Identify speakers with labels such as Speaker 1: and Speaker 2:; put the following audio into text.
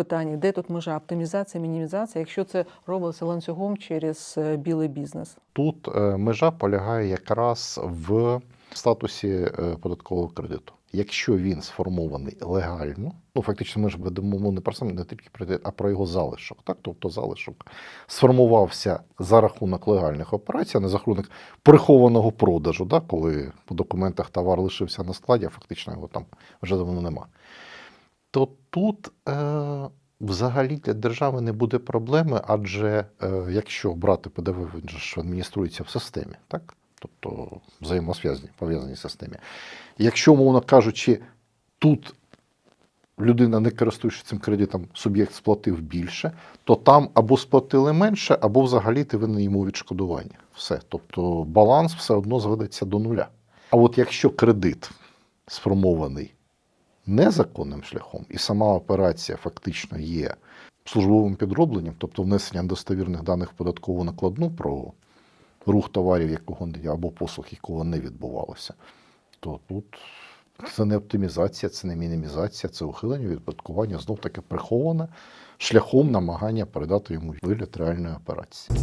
Speaker 1: питанні, де тут межа оптимізація, мінімізація, якщо це робиться ланцюгом через е, білий бізнес.
Speaker 2: Тут е, межа полягає якраз в статусі е, податкового кредиту. Якщо він сформований легально, ну фактично ми ж ведемо мову не про сам не тільки про а про його залишок. Так, тобто залишок сформувався за рахунок легальних операцій, а не за рахунок прихованого продажу, да, коли по документах товар лишився на складі, а фактично його там вже давно нема. То тут е, взагалі для держави не буде проблеми, адже е, якщо брати ПДВ, він ж адмініструється в системі, так? тобто взаємосв'язані, пов'язані системі. Якщо, умовно кажучи, тут людина не користуючись цим кредитом, суб'єкт сплатив більше, то там або сплатили менше, або взагалі ти винен йому відшкодування. Все. Тобто баланс все одно зведеться до нуля. А от якщо кредит сформований незаконним шляхом, і сама операція фактично є службовим підробленням, тобто внесення достовірних даних в податкову накладну про рух товарів, якого або послуг, якого не відбувалося, то тут це не оптимізація, це не мінімізація, це ухилення від оподаткування, знов таки приховане шляхом намагання передати йому вигляд реальної операції.